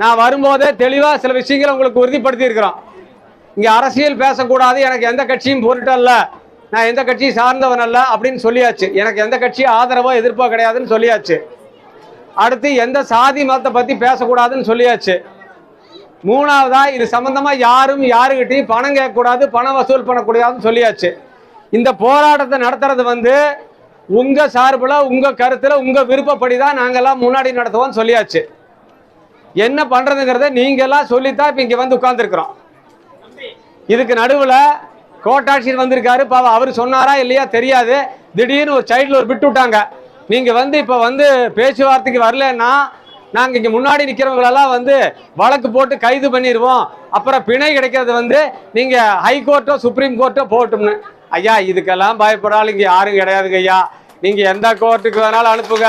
நான் வரும்போதே தெளிவாக சில விஷயங்களை உங்களுக்கு உறுதிப்படுத்தி இருக்கிறோம் இங்கே அரசியல் பேசக்கூடாது எனக்கு எந்த கட்சியும் பொருட்டல்ல நான் எந்த கட்சியும் சார்ந்தவன் அல்ல அப்படின்னு சொல்லியாச்சு. எனக்கு எந்த கட்சியும் ஆதரவோ எதிர்ப்போ கிடையாதுன்னு சொல்லியாச்சு. அடுத்து எந்த சாதி மதத்தை பற்றி பேசக்கூடாதுன்னு சொல்லியாச்சு. மூணாவதா இது சம்மந்தமாக யாரும் யாருக்கிட்டையும் பணம் கேட்கக்கூடாது பணம் வசூல் பண்ணக்கூடாதுன்னு சொல்லியாச்சு. இந்த போராட்டத்தை நடத்துறது வந்து உங்கள் சார்பில் உங்கள் கருத்தில் உங்கள் விருப்பப்படி தான் நாங்கள்லாம் முன்னாடி நடத்துவோம்னு சொல்லியாச்சு. என்ன பண்றதுங்கிறத நீங்க எல்லாம் சொல்லித்தான் இப்ப இங்க வந்து உட்கார்ந்துருக்கிறோம். இதுக்கு நடுவுல கோட்டாட்சியர் வந்திருக்காரு. பாவம் அவர் சொன்னாரா இல்லையா தெரியாது. திடீர்னு ஒரு சைடில் ஒரு விட்டு விட்டாங்க. நீங்க வந்து இப்ப வந்து பேச்சுவார்த்தைக்கு வரலன்னா நாங்க இங்க முன்னாடி நிக்கிறவங்களெல்லாம் வந்து வழக்கு போட்டு கைது பண்ணிடுவோம் அப்புறம் பிணை கிடைக்கிறது வந்து நீங்க ஹைகோர்ட்டோ சுப்ரீம் கோர்ட்டோ போட்டும்னு. ஐயா இதுக்கெல்லாம் பயப்படாலும் இங்க யாரும் கிடையாதுங்க ஐயா. நீங்க எந்த கோர்ட்டுக்கு வேணாலும் அனுப்புங்க.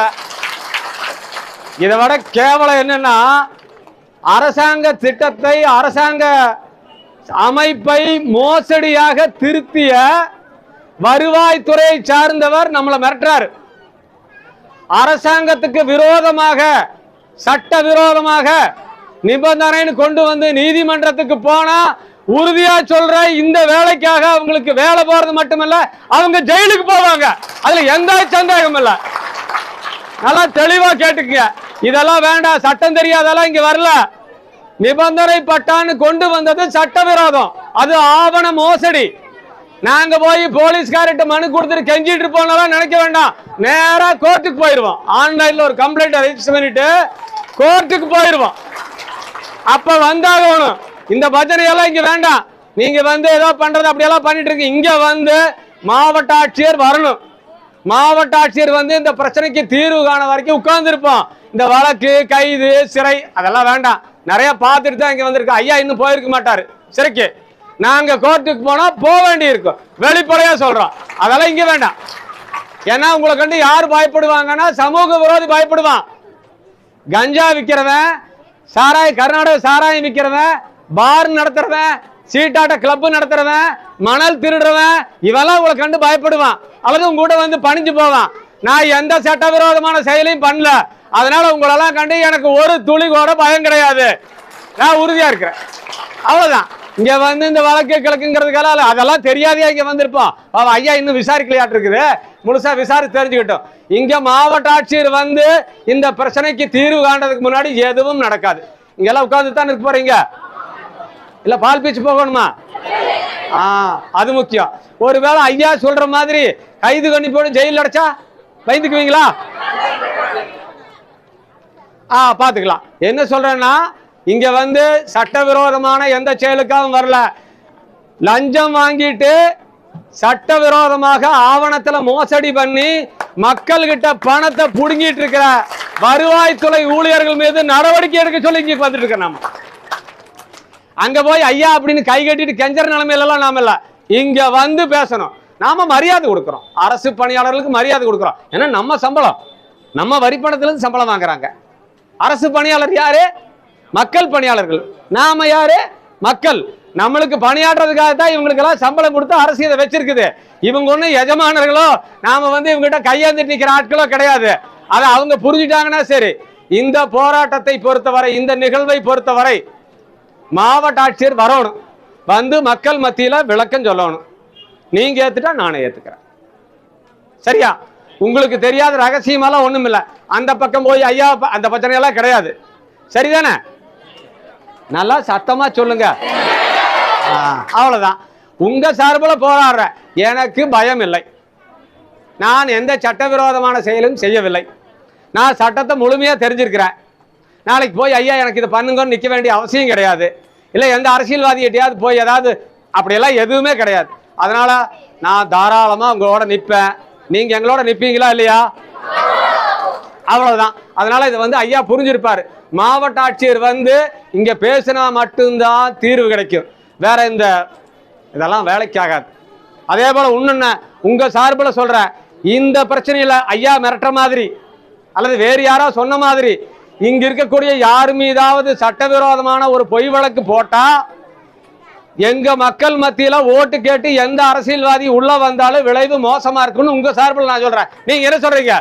இதை விட கேவலம் என்னன்னா அரசாங்க திட்டத்தை அரசாங்க அமைப்பை மோசடியாக திருத்திய வருவாய்த்துறை சார்ந்தவர் நம்மளை மிரட்டுறாரு. அரசாங்கத்துக்கு விரோதமாக சட்ட விரோதமாக நிபந்தனைன்னு கொண்டு வந்து நீதிமன்றத்துக்கு போனா உறுதியா சொல்ற இந்த வேலைக்காக அவங்களுக்கு வேலை போறது மட்டுமல்ல அவங்க ஜெயிலுக்கு போவாங்க. அதுல எந்த சந்தேகம் இல்லை. நல்லா தெளிவா கேட்டுக்கங்க. இதெல்லாம் வேண்டாம் சட்டம் தெரியாதெல்லாம் இங்க வரல. நிபந்தனை பட்டான்னு கொண்டு வந்தது சட்டவிரோதம். அது ஆவண மோசடி. நாங்க போய் போலீஸ்கார்ட்ட மனு கொடுத்துட்டு கெஞ்சிட்டு இருப்போம்னாலும் நினைக்க வேண்டாம். நேரா கோர்ட்டுக்கு போயிருவோம். ஆன்லைன்ல ஒரு கம்ப்ளைண்ட் ரெஜிஸ்டர் பண்ணிட்டு கோர்ட்டுக்கு போயிருவோம். அப்ப வந்தாகணும். இந்த பஜனையெல்லாம் இங்க வேண்டாம். நீங்க வந்து ஏதோ பண்றது அப்படியெல்லாம் பண்ணிட்டு இருக்கீங்க இங்க வந்து மாவட்ட ஆட்சியர் வரணும். மாவட்ட ஆட்சியர் வந்து இந்த பிரச்சனைக்கு தீர்வு காண வரைக்கும் உட்கார்ந்துருப்போம். இந்த வழக்கு கைது சிறை அதெல்லாம் வேண்டாம். நிறைய பார்த்துட்டு தான் இங்கே வந்திருக்கு. ஐயா இன்னும் போயிருக்க மாட்டார். சிறைக்கு. நாங்க கோர்ட்டுக்கு போனா போக வேண்டி இருக்கும் வெளிப்படையா சொல்றோம். அதெல்லாம் இங்க வேண்டாம். ஏன்னா உங்களை கண்டு யார் பயப்படுவாங்கன்னா சமூக விரோதி பயப்படுவான். கஞ்சா விற்கிறவன் சாராய கர்நாடக சாராயம் விற்கிறவன் பார் நடத்துறவன் சீட்டாட்ட கிளப்பு நடத்துறவன் மணல் திருடுறவன் இவெல்லாம் உங்களை கண்டு பயப்படுவான். அல்லது உங்க கூட வந்து பணிஞ்சு போவான். நான் எந்த சட்டவிரோதமான செயலையும் பண்ணல. அதனால உங்களெல்லாம் கண்டு எனக்கு ஒரு துளி கூட பயம் கிடையாது. நான் உறுதியா இருக்கிறேன். அவ்வளவுதான். இங்க வந்து இந்த வழக்கு கிழக்குங்கிறதுக்கால அதெல்லாம் தெரியாதே இங்க வந்திருப்போம். அவன் ஐயா இன்னும் விசாரிக்கலையாட்டு இருக்குது முழுசா விசாரிச்சு தெரிஞ்சுக்கிட்டோம். இங்க மாவட்ட ஆட்சியர் வந்து இந்த பிரச்சனைக்கு தீர்வு காண்டதுக்கு முன்னாடி எதுவும் நடக்காது. இங்கெல்லாம் உட்கார்ந்து தான் இருக்க போறீங்க? இல்ல பால் பீச்சு போகணுமா? ஆ அது முக்கியம். ஒருவேளை ஐயா சொல்ற மாதிரி கைது பண்ணி போட்டு ஜெயில் அடைச்சா பயந்துக்குவீங்களா? ஆ பார்த்துக்கலாம். என்ன சொல்கிறேன்னா இங்கே வந்து சட்டவிரோதமான எந்த செயலுக்காகவும் வரல. லஞ்சம் வாங்கிட்டு சட்டவிரோதமாக ஆவணத்தில் மோசடி பண்ணி மக்கள்கிட்ட பணத்தை புடுங்கிட்டு இருக்கிற வருவாய்த்துறை ஊழியர்கள் மீது நடவடிக்கை எடுக்க சொல்லி இங்கே வந்துட்டு இருக்கோம் நம்ம அங்கே போய் ஐயா அப்படின்னு கை கட்டிட்டு கெஞ்சற நிலைமையிலலாம் நாம இல்லை. இங்கே வந்து பேசணும். நாம மரியாதை கொடுக்குறோம். அரசு பணியாளர்களுக்கு மரியாதை கொடுக்குறோம். ஏன்னா நம்ம சம்பளம். நம்ம வரிப்பணத்துலேருந்து சம்பளம் வாங்குறாங்க. அரசு பணியாளர் யாரு? மக்கள் பணியாளர்கள். நாம யாரு? மக்கள். நம்மளுக்கு பணியாடுறதுக்காக தான் இவங்களுக்கு எல்லாம் சம்பளம் கொடுத்து அரசு இதை வச்சிருக்குது. இவங்க ஒன்றும் எஜமானர்களோ நாம வந்து இவங்ககிட்ட கையேந்திட்டு நிக்கிற ஆட்களோ கிடையாது. அதை அவங்க புரிஞ்சுட்டாங்கன்னா சரி. இந்த போராட்டத்தை பொறுத்தவரை இந்த நிகழ்வை பொறுத்தவரை மாவட்ட ஆட்சியர் வரணும். வந்து மக்கள் மத்தியில விளக்கம் சொல்லணும். நீங்க ஏத்துட்டா நானே ஏத்துக்கிறேன். சரியா? உங்களுக்கு தெரியாத ரகசியமெல்லாம் ஒன்றும் இல்லை அந்த பக்கம் போய் ஐயா ப- அந்த பிரச்சனையெல்லாம் கிடையாது. சரிதானே? நல்லா சத்தமாக சொல்லுங்க. அவ்வளோதான் உங்கள் சார்பில் போராடுற எனக்கு பயம் இல்லை நான் எந்த சட்டவிரோதமான செயலும் செய்யவில்லை. நான் சட்டத்தை முழுமையாக தெரிஞ்சிருக்கிறேன். நாளைக்கு போய் ஐயா எனக்கு இதை பண்ணுங்கன்னு நிற்க வேண்டிய அவசியம் கிடையாது. இல்லை எந்த அரசியல்வாதிகிட்டையாவது போய் ஏதாவது அப்படியெல்லாம் எதுவுமே கிடையாது. அதனால் நான் தாராளமாக உங்களோட நிற்பேன் நீங்கள் எங்களோட நிற்பீங்களா இல்லையா? அவ்வளவுதான். அதனால இது வந்து ஐயா புரிஞ்சிருப்பாரு. மாவட்ட ஆட்சியர் வந்து இங்க பேசினா மட்டும்தான் தீர்வு கிடைக்கும். வேற இந்த இதெல்லாம் வேலைக்காகாது. அதே போல இன்னொன்னு உங்க சார்பில் சொல்ற இந்த பிரச்சனையில ஐயா மிரட்டுற மாதிரி அல்லது வேறு யாரோ சொன்ன மாதிரி இங்க இருக்கக்கூடிய யார் மீதாவது சட்டவிரோதமான ஒரு பொய் வழக்கு போட்டா எங்க மக்கள் மத்தியில ஓட்டு கேட்டு எந்த அரசியல்வாதி உள்ள வந்தாலும் விளைவு மோசமா இருக்குன்னு உங்க சார்பில் நான் சொல்றேன். நீங்க என்ன சொல்றீங்க?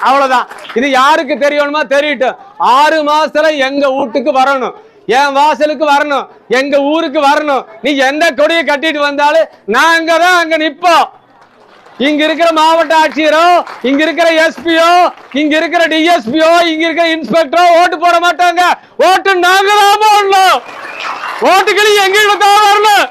அவ்வளவுதான். இது யாருக்கு தெரியணுமா தெரியட்டும். ஆறு மாசத்துல எங்க வீட்டுக்கு வரணும். என் வாசலுக்கு வரணும். எங்க ஊருக்கு வரணும். நீ எந்த கொடியை கட்டிட்டு வந்தாலும் நாங்க தான் அங்க நிப்போம். இங்க இருக்கிற மாவட்ட ஆட்சியரோ இங்க இருக்கிற எஸ்பியோ இங்க இருக்கிற டிஎஸ்பியோ இங்க இருக்கிற இன்ஸ்பெக்டரோ ஓட்டு போட மாட்டாங்க. ஓட்டு நாங்க தான் போடணும் ஓட்டுக்களி எங்க தான் வரணும்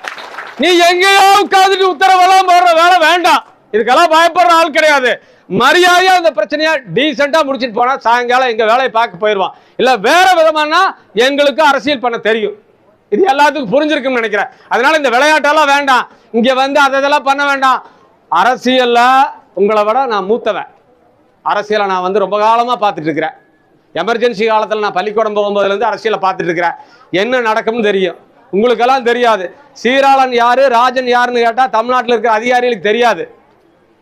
நீ எங்கேயோ உட்காந்துட்டு உத்தரவெல்லாம் போடுற வேலை வேண்டாம். இதுக்கெல்லாம் பயப்படுற ஆள் கிடையாது. மரியாதையா அந்த பிரச்சனையை டீசெண்டா முடிச்சிட்டு போனா சாயங்காலம் எங்க வேலையை பார்க்க போயிடுவான். இல்ல வேற விதமானா எங்களுக்கு அரசியல் பண்ண தெரியும். இது எல்லாத்துக்கும் புரிஞ்சிருக்கும்னு நினைக்கிறேன். அதனால இந்த விளையாட்டெல்லாம் வேண்டாம். இங்க வந்து அதை இதெல்லாம் பண்ண வேண்டாம். அரசியலில் உங்களை விட நான் மூத்தவன். அரசியலை நான் வந்து ரொம்ப காலமாக பார்த்துட்டு இருக்கிறேன். எமர்ஜென்சி காலத்தில் நான் பள்ளிக்கூடம் போகும்போதுலேருந்து அரசியலை பார்த்துட்டு இருக்கிறேன். என்ன நடக்கும்னு தெரியும். உங்களுக்கெல்லாம் தெரியாது. சீராளன் யாரு ராஜன் யாருன்னு கேட்டால் தமிழ்நாட்டில் இருக்கிற அதிகாரிகளுக்கு தெரியாது.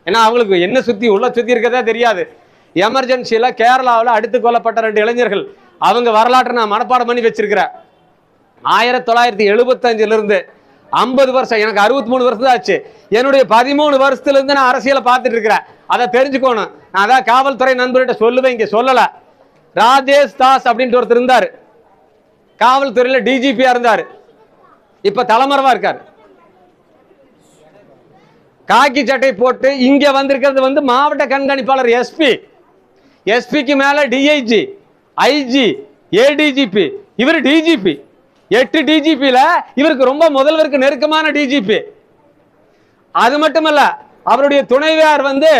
ஏன்னா அவங்களுக்கு என்ன சுற்றி உள்ள சுற்றி இருக்கிறதே தெரியாது. எமர்ஜென்சியில் கேரளாவில் அடுத்து கொல்லப்பட்ட ரெண்டு இளைஞர்கள். அவங்க வரலாற்றை நான் மனப்பாடம் பண்ணி வச்சிருக்கிறேன். ஆயிரத்தி தொள்ளாயிரத்தி எழுபத்தஞ்சிலிருந்து ஐம்பது வருஷம் எனக்கு அறுபத்தி மூணு வருஷம் தான் ஆச்சு. என்னுடைய பதிமூணு வருஷத்துலேருந்து நான் அரசியலை பார்த்துட்டு இருக்கிறேன். அதை தெரிஞ்சுக்கணும். நான் அதான் காவல்துறை நண்பர்கிட்ட சொல்லுவேன் இங்கே சொல்லலை. ராஜேஷ் தாஸ் அப்படின்ட்டு ஒருத்தர் இருந்தார். காவல்துறையில் டிஜிபியாக இருந்தார். இப்போ தலைமறைவாக இருக்கார். காக்கி சட்டை போட்டு இங்கே வந்திருக்கிறது வந்து மாவட்ட கண்காணிப்பாளர் எஸ்பி எஸ்பிக்கு மேலே டிஐஜி ஐஜி ஏடிஜிபி இவர் டிஜிபி எட்டு டிஜிபியில இவருக்கு ரொம்ப முதல்வருக்கு நெருக்கமான டிஜிபி அது மட்டுமல்ல அவருடைய துணைவியார் வந்து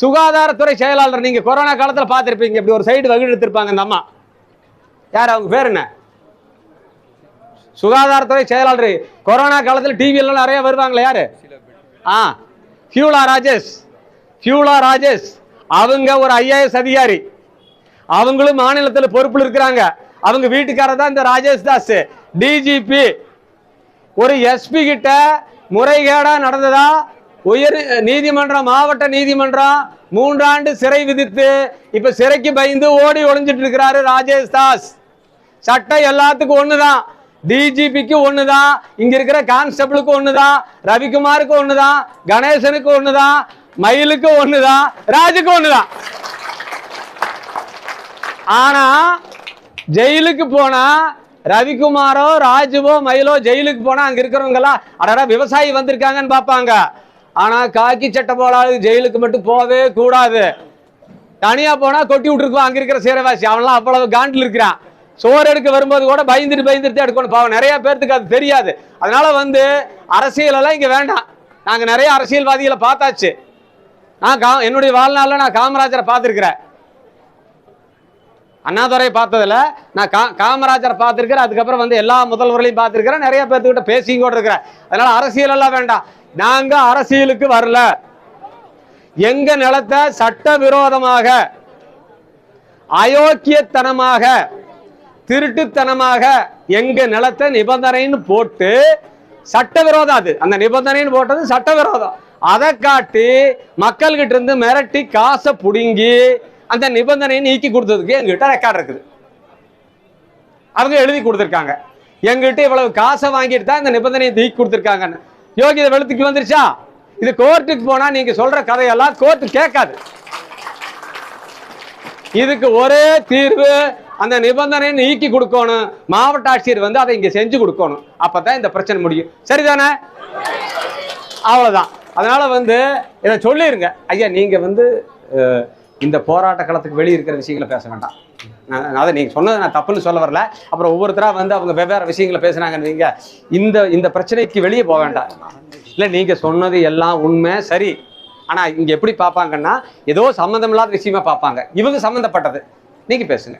சுகாதாரத்துறை செயலாளர். நீங்க கொரோனா காலத்துல பார்த்துருப்பீங்க இப்படி ஒரு சைடு வகுடு எடுத்திருப்பாங்க இந்த அம்மா. யார் அவங்க பேர் என்ன? சுகாதாரத்துறை செயலாளர். கொரோனா காலத்துல டிவியில நிறைய வருவாங்களே யாரு? ஆ ஃபியூலா ராஜேஷ். ஃபியூலா ராஜேஷ் அவங்க ஒரு ஐஏஎஸ் அதிகாரி. அவங்களும் மாநிலத்தில் பொறுப்பில் இருக்கிறாங்க. அவங்க வீட்டுக்காரர் தான் இந்த ராஜேஷ் தாஸ். டிஜிபி ஒரு எஸ்பி கிட்ட முறைகேடா நடந்ததா? உயர் நீதிமன்றம் மாவட்ட நீதிமன்றம் மூன்றாண்டு சிறை விதித்து இப்ப சிறைக்கு பயந்து ஓடி ஒளிஞ்சிட்டு இருக்கிறாரு ராஜேஷ் தாஸ். சட்டம் எல்லாத்துக்கும் ஒண்ணுதான். டிஜிபிக்கு ஒண்ணுதான். இங்க இருக்கிற கான்ஸ்டபிளுக்கு ஒண்ணுதான். ரவிக்குமாருக்கு ஒண்ணுதான். கணேசனுக்கு ஒண்ணுதான். மயிலுக்கு ஒண்ணுதான். ராஜுக்கு ஒண்ணுதான். ஆனா ஜெயிலுக்கு போனா ரவிக்குமாரோ ராஜுவோ மயிலோ ஜெயிலுக்கு போனா அங்க இருக்கிறவங்க எல்லாம் அடடா விவசாயி வந்திருக்காங்கன்னு பார்ப்பாங்க ஆனா காக்கி சட்டை போடாது ஜெயிலுக்கு மட்டும் போகவே கூடாது. தனியா போனா கொட்டி விட்டுருக்குவான் அங்க இருக்கிற சீரவாசி. அவன்லாம் அவ்வளவு காண்டில் இருக்கிறான். சோறு எடுக்க வரும்போது கூட பயந்துட்டு பயந்துட்டு எடுக்கணும். பாவம் நிறைய பேர்த்துக்கு அது தெரியாது. அதனால வந்து அரசியல் எல்லாம் இங்க வேண்டாம். நாங்க நிறைய அரசியல்வாதிகளை பார்த்தாச்சு. நான் கா என்னுடைய வாழ்நாளில் நான் காமராஜரை பார்த்துருக்கிறேன். அண்ணாதுரை பார்த்ததுல நான் கா காமராஜரை பார்த்துருக்கிறேன் அதுக்கப்புறம் வந்து எல்லா முதல்வர்களையும் பார்த்துருக்கிறேன் நிறைய பேர்த்துக்கிட்ட பேசியும் கூட இருக்கிறேன் அதனால் அரசியல் எல்லாம் வேண்டாம். நாங்கள் அரசியலுக்கு வரல. எங்க நிலத்தை சட்டவிரோதமாக அயோக்கியத்தனமாக திருட்டுத்தனமாக எங்க நிலத்தை நிபந்தனைன்னு போட்டு சட்டவிரோதம் அது. அந்த நிபந்தனைன்னு போட்டது சட்டவிரோதம். அதை காட்டி மக்கள்கிட்ட இருந்து மிரட்டி காசை பிடுங்கி அந்த நிபந்தனையை நீக்கி கொடுத்ததுக்கு எங்ககிட்ட ரெக்கார்டு இருக்குது. அவங்க எழுதி கொடுத்துருக்காங்க. எங்ககிட்ட இவ்வளவு காசை வாங்கிட்டு தான் இந்த நிபந்தனையை நீக்கி கொடுத்துருக்காங்கன்னு. யோகித வெளுத்துக்கு வந்துருச்சா? இது கோர்ட்டுக்கு போனால் நீங்கள் சொல்கிற கதையெல்லாம் கோர்ட்டு கேட்காது. இதுக்கு ஒரே தீர்வு அந்த நிபந்தனையை நீக்கி கொடுக்கணும். மாவட்ட ஆட்சியர் வந்து அதை இங்கே செஞ்சு கொடுக்கணும். அப்போ தான் இந்த பிரச்சனை முடியும். சரிதானே? அவ்வளோதான் அதனால் வந்து இதை சொல்லிடுங்க ஐயா நீங்கள் வந்து இந்த போராட்ட களத்துக்கு வெளியே இருக்கிற விஷயங்களை பேச வேண்டாம். நான் அதை நீங்க சொன்னது நான் தப்புன்னு சொல்ல வரல. அப்புறம் ஒவ்வொருத்தராக வந்து அவங்க வெவ்வேறு விஷயங்களை பேசுனாங்கன்னு வைங்க. இந்த இந்த பிரச்சனைக்கு வெளியே போக வேண்டாம். இல்ல நீங்க சொன்னது எல்லாம் உண்மை சரி. ஆனா இங்க எப்படி பார்ப்பாங்கன்னா ஏதோ சம்மந்தம் இல்லாத விஷயமா பார்ப்பாங்க. இவங்க சம்மந்தப்பட்டது நீங்க பேசுங்க.